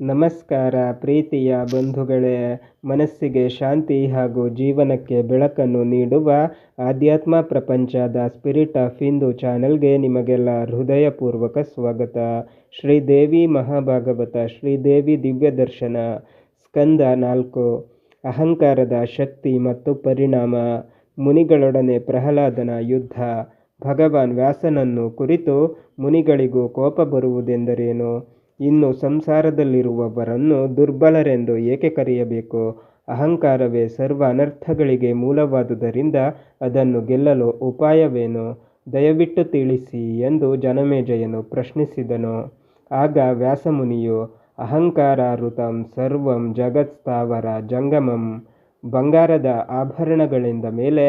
ನಮಸ್ಕಾರ ಪ್ರೀತಿಯ ಬಂಧುಗಳೇ, ಮನಸ್ಸಿಗೆ ಶಾಂತಿ ಹಾಗೂ ಜೀವನಕ್ಕೆ ಬೆಳಕನ್ನು ನೀಡುವ ಆಧ್ಯಾತ್ಮ ಪ್ರಪಂಚದ ಸ್ಪಿರಿಟ್ ಆಫ್ ಹಿಂದೂ ಚಾನೆಲ್ಗೆ ನಿಮಗೆಲ್ಲ ಹೃದಯಪೂರ್ವಕ ಸ್ವಾಗತ. ಶ್ರೀದೇವಿ ಮಹಾಭಾಗವತ, ಶ್ರೀದೇವಿ ದಿವ್ಯ ದರ್ಶನ, ಸ್ಕಂದ ನಾಲ್ಕು, ಅಹಂಕಾರದ ಶಕ್ತಿ ಮತ್ತು ಪರಿಣಾಮ, ಮುನಿಗಳೊಡನೆ ಪ್ರಹ್ಲಾದನ ಯುದ್ಧ, ಭಗವಾನ್ ವ್ಯಾಸನನ್ನು ಕುರಿತು ಮುನಿಗಳಿಗೂ ಕೋಪ ಬರುವುದೆಂದರೇನು? ಇನ್ನು ಸಂಸಾರದಲ್ಲಿರುವವರನ್ನು ದುರ್ಬಲರೆಂದು ಏಕೆ ಕರೆಯಬೇಕು? ಅಹಂಕಾರವೇ ಸರ್ವ ಅನರ್ಥಗಳಿಗೆ ಮೂಲವಾದುದರಿಂದ ಅದನ್ನು ಗೆಲ್ಲಲು ಉಪಾಯವೇನು? ದಯವಿಟ್ಟು ತಿಳಿಸಿ ಎಂದು ಜನಮೇಜಯನು ಪ್ರಶ್ನಿಸಿದನು. ಆಗ ವ್ಯಾಸಮುನಿಯು, ಅಹಂಕಾರಾರುತಂ ಸರ್ವಂ ಜಗತ್ಸ್ಥಾವರ ಜಂಗಮಂ. ಬಂಗಾರದ ಆಭರಣಗಳಿಂದ ಮೇಲೆ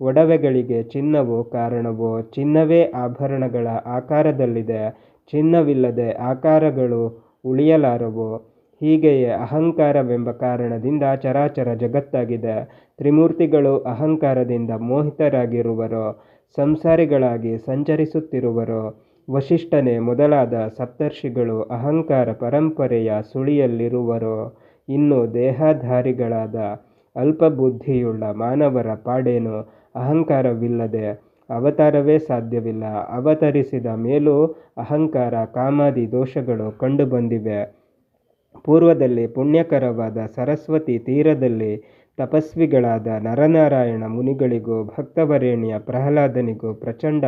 ಒಡವೆಗಳಿಗೆ ಚಿನ್ನವು ಕಾರಣವೋ ಚಿನ್ನವೇ ಆಭರಣಗಳ ಆಕಾರದಲ್ಲಿದೆ. ಚಿನ್ನವಿಲ್ಲದೆ ಆಕಾರಗಳು ಉಳಿಯಲಾರವು? ಹೀಗೆಯೇ ಅಹಂಕಾರವೆಂಬ ಕಾರಣದಿಂದ ಚರಾಚರ ಜಗತ್ತಾಗಿದೆ. ತ್ರಿಮೂರ್ತಿಗಳು ಅಹಂಕಾರದಿಂದ ಮೋಹಿತರಾಗಿರುವರು? ಸಂಸಾರಿಗಳಾಗಿ ಸಂಚರಿಸುತ್ತಿರುವರು? ವಶಿಷ್ಠನೇ ಮೊದಲಾದ ಸಪ್ತರ್ಷಿಗಳು ಅಹಂಕಾರ ಪರಂಪರೆಯ ಸುಳಿಯಲ್ಲಿರುವರು? ಇನ್ನು ದೇಹಧಾರಿಗಳಾದ ಅಲ್ಪಬುದ್ಧಿಯುಳ್ಳ ಮಾನವರ ಪಾಡೇನು? ಅಹಂಕಾರವಿಲ್ಲದೆ ಅವತಾರವೇ ಸಾಧ್ಯವಿಲ್ಲ. ಅವತರಿಸಿದ ಮೇಲೂ ಅಹಂಕಾರ, ಕಾಮಾದಿ ದೋಷಗಳು ಕಂಡುಬಂದಿವೆ ಪೂರ್ವದಲ್ಲಿ ಪುಣ್ಯಕರವಾದ ಸರಸ್ವತಿ ತೀರದಲ್ಲಿ ತಪಸ್ವಿಗಳಾದ ನರನಾರಾಯಣ ಮುನಿಗಳಿಗೂ, ಭಕ್ತವರೇಣಿಯ ಪ್ರಹ್ಲಾದನಿಗೂ ಪ್ರಚಂಡ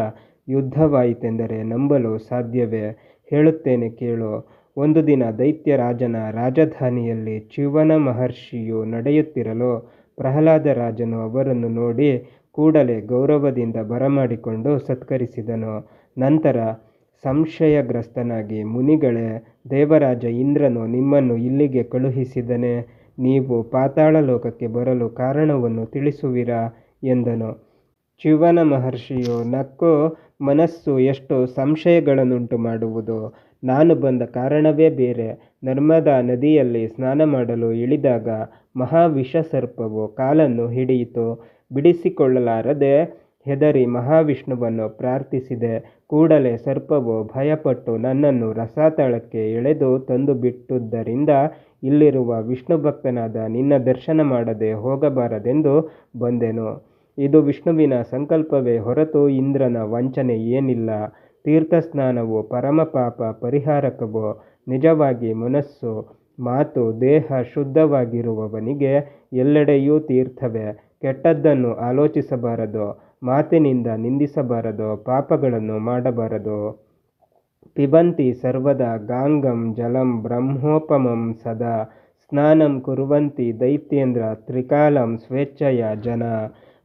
ಯುದ್ಧವಾಯಿತೆಂದರೆ ನಂಬಲು ಸಾಧ್ಯವೇ? ಹೇಳುತ್ತೇನೆ ಕೇಳು. ಒಂದು ದಿನ ದೈತ್ಯರಾಜನ ರಾಜಧಾನಿಯಲ್ಲಿ ಚಿವನ ಮಹರ್ಷಿಯು ನಡೆಯುತ್ತಿರಲು ಪ್ರಹ್ಲಾದ ರಾಜನು ಅವರನ್ನು ನೋಡಿ ಕೂಡಲೇ ಗೌರವದಿಂದ ಬರಮಾಡಿಕೊಂಡು ಸತ್ಕರಿಸಿದನು. ನಂತರ ಸಂಶಯಗ್ರಸ್ತನಾಗಿ ಮುನಿಗಳೇ, ದೇವರಾಜ ಇಂದ್ರನು ನಿಮ್ಮನ್ನು ಇಲ್ಲಿಗೆ ಕಳುಹಿಸಿದನೆ ನೀವು ಪಾತಾಳ ಲೋಕಕ್ಕೆ ಬರಲು ಕಾರಣವನ್ನು ತಿಳಿಸುವಿರಾ? ಎಂದನು. ಚ್ಯುವನ ಮಹರ್ಷಿಯು, ನಕ್ಕು, ಮನಸ್ಸು ಎಷ್ಟು ಸಂಶಯಗಳನ್ನುಂಟು ಮಾಡುವುದು. ನಾನು ಬಂದ ಕಾರಣವೇ ಬೇರೆ. ನರ್ಮದಾ ನದಿಯಲ್ಲಿ ಸ್ನಾನ ಮಾಡಲು ಇಳಿದಾಗ ಮಹಾವಿಷಸರ್ಪವು ಕಾಲನ್ನು ಹಿಡಿಯಿತು. ಬಿಡಿಸಿಕೊಳ್ಳಲಾರದೆ ಹೆದರಿ ಮಹಾವಿಷ್ಣುವನ್ನು ಪ್ರಾರ್ಥಿಸಿದೆ. ಕೂಡಲೇ ಸರ್ಪವು ಭಯಪಟ್ಟು ನನ್ನನ್ನು ರಸಾತಳಕ್ಕೆ ಎಳೆದು ತಂದು ಬಿಟ್ಟುದರಿಂದ ಇಲ್ಲಿರುವ ವಿಷ್ಣು ಭಕ್ತನಾದ ನಿನ್ನ ದರ್ಶನ ಮಾಡದೆ ಹೋಗಬಾರದೆಂದು ಬಂದೆನು. ಇದು ವಿಷ್ಣುವಿನ ಸಂಕಲ್ಪವೇ ಹೊರತು ಇಂದ್ರನ ವಂಚನೆ ಏನಿಲ್ಲ. ತೀರ್ಥಸ್ನಾನವು ಪರಮಪಾಪ ಪರಿಹಾರಕವು? ನಿಜವಾಗಿ ಮನಸ್ಸು, ಮಾತು, ದೇಹ ಶುದ್ಧವಾಗಿರುವವನಿಗೆ ಎಲ್ಲೆಡೆಯೂ ತೀರ್ಥವೇ? ಕೆಟ್ಟದ್ದನ್ನು ಆಲೋಚಿಸಬಾರದು, ಮಾತಿನಿಂದ ನಿಂದಿಸಬಾರದು, ಪಾಪಗಳನ್ನು ಮಾಡಬಾರದು. ಪಿಬಂತಿ ಸರ್ವದಾ ಗಾಂಗಂ ಜಲಂ ಬ್ರಹ್ಮೋಪಮಂ ಸದಾ. ಸ್ನಾನಂ ಕುರುವಂತಿ ದೈತ್ಯೇಂದ್ರ ತ್ರಿಕಾಲಂ ಸ್ವೇಚ್ಛೆಯ ಜನ.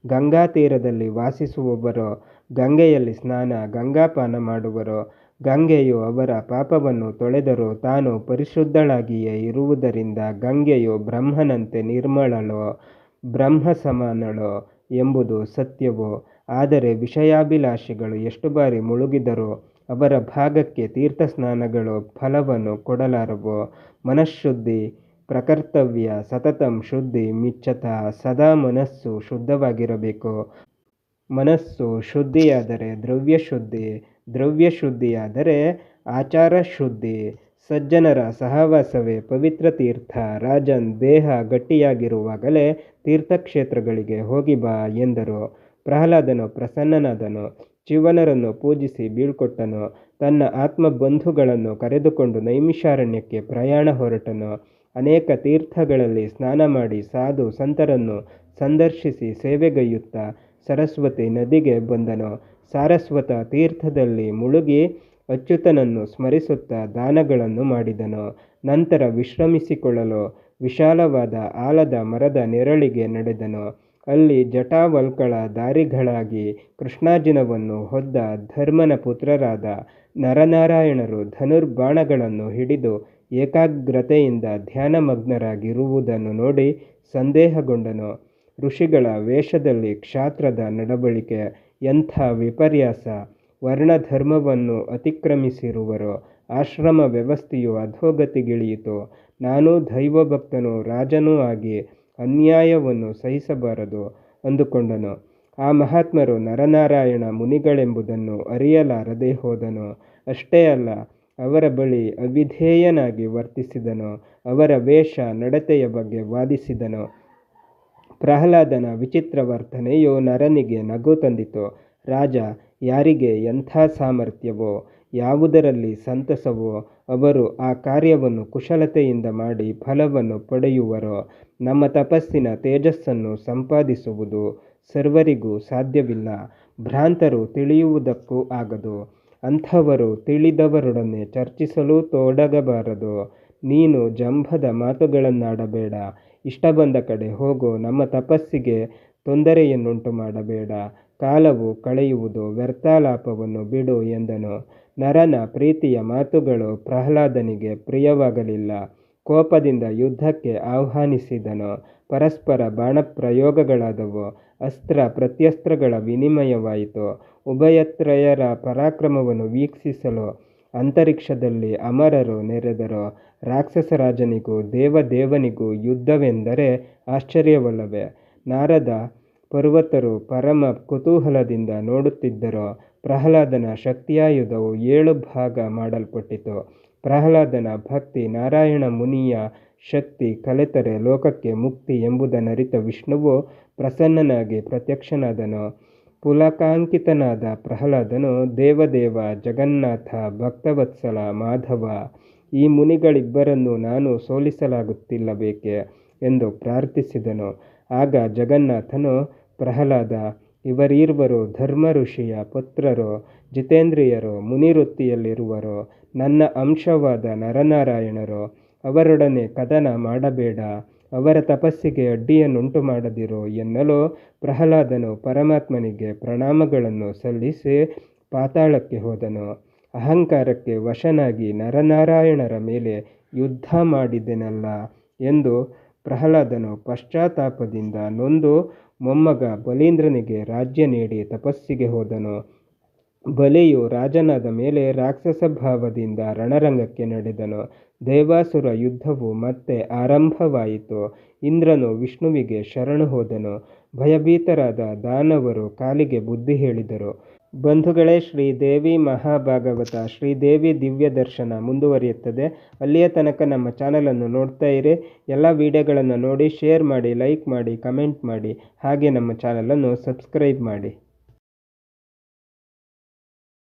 ಗಂಗಾ ತೀರದಲ್ಲಿ ವಾಸಿಸುವವರು, ಗಂಗೆಯಲ್ಲಿ ಸ್ನಾನ, ಗಂಗಾಪಾನ ಮಾಡುವರು. ಗಂಗೆಯು ಅವರ ಪಾಪವನ್ನು ತೊಳೆದರೂ ತಾನು ಪರಿಶುದ್ಧಳಾಗಿಯೇ ಇರುವುದರಿಂದ ಗಂಗೆಯು ಬ್ರಹ್ಮನಂತೆ ನಿರ್ಮಳಳು ಬ್ರಹ್ಮ ಸಮಾನಳು ಎಂಬುದು ಸತ್ಯವೋ? ಆದರೆ ವಿಷಯಾಭಿಲಾಷಿಗಳು ಎಷ್ಟು ಬಾರಿ ಮುಳುಗಿದರೂ ಅವರ ಭಾಗಕ್ಕೆ ತೀರ್ಥಸ್ನಾನಗಳು ಫಲವನ್ನು ಕೊಡಲಾರವು? ಮನಃಶುದ್ಧಿ ಪ್ರಕರ್ತವ್ಯ ಸತತಂ ಶುದ್ಧಿ ಮಿಚ್ಚತ ಸದಾ ಮನಸ್ಸು ಶುದ್ಧವಾಗಿರಬೇಕು. ಮನಸ್ಸು ಶುದ್ಧಿಯಾದರೆ ದ್ರವ್ಯ ಶುದ್ಧಿ ದ್ರವ್ಯ ಶುದ್ಧಿಯಾದರೆ ಆಚಾರ ಶುದ್ಧಿ ಸಜ್ಜನರ ಸಹವಾಸವೇ ಪವಿತ್ರ ತೀರ್ಥ. ರಾಜನ್ ದೇಹ ಗಟ್ಟಿಯಾಗಿರುವಾಗಲೇ ತೀರ್ಥಕ್ಷೇತ್ರಗಳಿಗೆ ಹೋಗಿ ಬಾ ಎಂದರು. ಪ್ರಹ್ಲಾದನು ಪ್ರಸನ್ನನಾದನು. ಶಿವನರನ್ನು ಪೂಜಿಸಿ ಬೀಳ್ಕೊಟ್ಟನು. ತನ್ನ ಆತ್ಮಬಂಧುಗಳನ್ನು ಕರೆದುಕೊಂಡು ನೈಮಿಷಾರಣ್ಯಕ್ಕೆ ಪ್ರಯಾಣ ಹೊರಟನು. ಅನೇಕ ತೀರ್ಥಗಳಲ್ಲಿ ಸ್ನಾನ ಮಾಡಿ ಸಾಧು ಸಂತರನ್ನು ಸಂದರ್ಶಿಸಿ ಸೇವೆಗೈಯುತ್ತಾ ಸರಸ್ವತಿ ನದಿಗೆ ಬಂದನು. ಸಾರಸ್ವತ ತೀರ್ಥದಲ್ಲಿ ಮುಳುಗಿ ಅಚ್ಯುತನನ್ನು ಸ್ಮರಿಸುತ್ತಾ ದಾನಗಳನ್ನು ಮಾಡಿದನು. ನಂತರ ವಿಶ್ರಮಿಸಿಕೊಳ್ಳಲು ವಿಶಾಲವಾದ ಆಲದ ಮರದ ನೆರಳಿಗೆ ನಡೆದನು. ಅಲ್ಲಿ ಜಟಾವಲ್ಕಳ ದಾರಿಗಳಾಗಿ ಕೃಷ್ಣಾಜಿನವನ್ನು ಹೊದ್ದ ಧರ್ಮನ ಪುತ್ರರಾದ ನರನಾರಾಯಣರು ಧನುರ್ಬಾಣಗಳನ್ನು ಹಿಡಿದು ಏಕಾಗ್ರತೆಯಿಂದ ಧ್ಯಾನಮಗ್ನರಾಗಿರುವುದನ್ನು ನೋಡಿ ಸಂದೇಹಗೊಂಡನು. ಋಷಿಗಳ ವೇಷದಲ್ಲಿ ಕ್ಷಾತ್ರದ ನಡವಳಿಕೆ ಎಂಥ ವಿಪರ್ಯಾಸ! ವರ್ಣಧರ್ಮವನ್ನು ಅತಿಕ್ರಮಿಸಿರುವರು, ಆಶ್ರಮ ವ್ಯವಸ್ಥೆಯು ಅಧೋಗತಿಗಿಳಿಯಿತು, ನಾನು ದೈವಭಕ್ತನೂ ರಾಜನೂ ಆಗಿ ಅನ್ಯಾಯವನ್ನು ಸಹಿಸಬಾರದು ಅಂದುಕೊಂಡನು. ಆ ಮಹಾತ್ಮರು ನರನಾರಾಯಣ ಮುನಿಗಳೆಂಬುದನ್ನು ಅರಿಯಲಾರದೆ ಹೋದನು. ಅಷ್ಟೇ ಅಲ್ಲ, ಅವರ ಬಳಿ ಅವಿಧೇಯನಾಗಿ ವರ್ತಿಸಿದನು. ಅವರ ವೇಷ ನಡತೆಯ ಬಗ್ಗೆ ವಾದಿಸಿದನು. ಪ್ರಹ್ಲಾದನ ವಿಚಿತ್ರ ವರ್ತನೆಯು ನರನಿಗೆ ನಗು ತಂದಿತು. ರಾಜ, ಯಾರಿಗೆ ಎಂಥ ಸಾಮರ್ಥ್ಯವೋ, ಯಾವುದರಲ್ಲಿ ಸಂತಸವೋ, ಅವರು ಆ ಕಾರ್ಯವನ್ನು ಕುಶಲತೆಯಿಂದ ಮಾಡಿ ಫಲವನ್ನು ಪಡೆಯುವರೋ, ನಮ್ಮ ತಪಸ್ಸಿನ ತೇಜಸ್ಸನ್ನು ಸಂಪಾದಿಸುವುದು ಸರ್ವರಿಗೂ ಸಾಧ್ಯವಿಲ್ಲ. ಭ್ರಾಂತರು ತಿಳಿಯುವುದಕ್ಕೂ ಆಗದು. ಅಂಥವರು ತಿಳಿದವರೊಡನೆ ಚರ್ಚಿಸಲು ತೊಡಗಬಾರದು. ನೀನು ಜಂಭದ ಮಾತುಗಳನ್ನಾಡಬೇಡ. ಇಷ್ಟ ಬಂದ ಕಡೆ ಹೋಗೋ, ನಮ್ಮ ತಪಸ್ಸಿಗೆ ತೊಂದರೆಯನ್ನುಂಟು ಮಾಡಬೇಡ ಕಾಲವು ಕಳೆಯುವುದು ವ್ಯರ್ಥಾಲಾಪವನ್ನು ಬಿಡು ಎಂದನು. ನರನ ಪ್ರೀತಿಯ ಮಾತುಗಳು ಪ್ರಹ್ಲಾದನಿಗೆ ಪ್ರಿಯವಾಗಲಿಲ್ಲ. ಕೋಪದಿಂದ ಯುದ್ಧಕ್ಕೆ ಆಹ್ವಾನಿಸಿದನು. ಪರಸ್ಪರ ಬಾಣಪ್ರಯೋಗಗಳಾದವು. ಅಸ್ತ್ರ ಪ್ರತ್ಯಸ್ತ್ರಗಳ ವಿನಿಮಯವಾಯಿತು. ಉಭಯತ್ರಯರ ಪರಾಕ್ರಮವನ್ನು ವೀಕ್ಷಿಸಲು ಅಂತರಿಕ್ಷದಲ್ಲಿ ಅಮರರು ನೆರೆದರು. ರಾಕ್ಷಸರಾಜನಿಗೂ ದೇವದೇವನಿಗೂ ಯುದ್ಧವೆಂದರೆ ಆಶ್ಚರ್ಯವಲ್ಲವೇ. ನಾರದ ಪರ್ವತರು ಪರಮ ಕುತೂಹಲದಿಂದ ನೋಡುತ್ತಿದ್ದರು. ಪ್ರಹ್ಲಾದನ ಶಕ್ತಿಯಾಯುಧವು ಏಳು ಭಾಗ ಮಾಡಲ್ಪಟ್ಟಿತು. ಪ್ರಹ್ಲಾದನ ಭಕ್ತಿ ನಾರಾಯಣ ಮುನಿಯ ಶಕ್ತಿ ಕಲೆತರೆ ಲೋಕಕ್ಕೆ ಮುಕ್ತಿ ಎಂಬುದನ್ನರಿತ ವಿಷ್ಣುವು ಪ್ರಸನ್ನನಾಗಿ ಪ್ರತ್ಯಕ್ಷನಾದನು. ಪುಲಕಾಂಕಿತನಾದ ಪ್ರಹ್ಲಾದನು ದೇವದೇವ ಜಗನ್ನಾಥ ಭಕ್ತವತ್ಸಲ ಮಾಧವ, ಈ ಮುನಿಗಳಿಬ್ಬರನ್ನು ನಾನು ಸೋಲಿಸಲಾಗುತ್ತಿಲ್ಲಬೇಕೆ ಎಂದು ಪ್ರಾರ್ಥಿಸಿದನು. ಆಗ ಜಗನ್ನಾಥನು ಪ್ರಹ್ಲಾದ, ಇವರೀರ್ವರು ಧರ್ಮ ಋಷಿಯ ಪುತ್ರರು, ಜಿತೇಂದ್ರಿಯರು ಮುನಿವೃತ್ತಿಯಲ್ಲಿರುವರು ನನ್ನ ಅಂಶವಾದ ನರನಾರಾಯಣರು, ಅವರೊಡನೆ ಕದನ ಮಾಡಬೇಡ, ಅವರ ತಪಸ್ಸಿಗೆ ಅಡ್ಡಿಯನ್ನುಂಟು ಮಾಡದಿರು ಎನ್ನಲು ಪ್ರಹ್ಲಾದನು ಪರಮಾತ್ಮನಿಗೆ ಪ್ರಣಾಮಗಳನ್ನು ಸಲ್ಲಿಸಿ ಪಾತಾಳಕ್ಕೆ ಹೋದನು. ಅಹಂಕಾರಕ್ಕೆ ವಶನಾಗಿ ನರನಾರಾಯಣರ ಮೇಲೆ ಯುದ್ಧ ಮಾಡಿದೆನಲ್ಲ ಎಂದು ಪ್ರಹ್ಲಾದನು ಪಶ್ಚಾತ್ತಾಪದಿಂದ ನೊಂದು ಮೊಮ್ಮಗ ಬಲೀಂದ್ರನಿಗೆ ರಾಜ್ಯ ನೀಡಿ ತಪಸ್ಸಿಗೆ ಹೋದನು. ಬಲಿಯು ರಾಜನಾದ ಮೇಲೆ ರಾಕ್ಷಸ ಭಾವದಿಂದ ರಣರಂಗಕ್ಕೆ ನಡೆದನು. ದೇವಾಸುರ ಯುದ್ಧವು ಮತ್ತೆ ಆರಂಭವಾಯಿತು. ಇಂದ್ರನು ವಿಷ್ಣುವಿಗೆ ಶರಣು ಹೋದನು. ಭಯಭೀತರಾದ ದಾನವರು ಕಾಲಿಗೆ ಬುದ್ಧಿ ಹೇಳಿದರು. ಬಂಧುಗಳೇ, ಶ್ರೀದೇವಿ ಮಹಾಭಾಗವತ. ಶ್ರೀದೇವಿ ದಿವ್ಯ ದರ್ಶನ ಮುಂದುವರಿಯುತ್ತದೆ. ಅಲ್ಲಿಯ ತನಕ ನಮ್ಮ ಚಾನಲನ್ನು ನೋಡ್ತಾ ಇರಿ. ಎಲ್ಲ ವಿಡಿಯೋಗಳನ್ನು ನೋಡಿ, ಶೇರ್ ಮಾಡಿ, ಲೈಕ್ ಮಾಡಿ, ಕಮೆಂಟ್ ಮಾಡಿ. ಹಾಗೆ ನಮ್ಮ ಚಾನಲನ್ನು ಸಬ್ಸ್ಕ್ರೈಬ್ ಮಾಡಿ.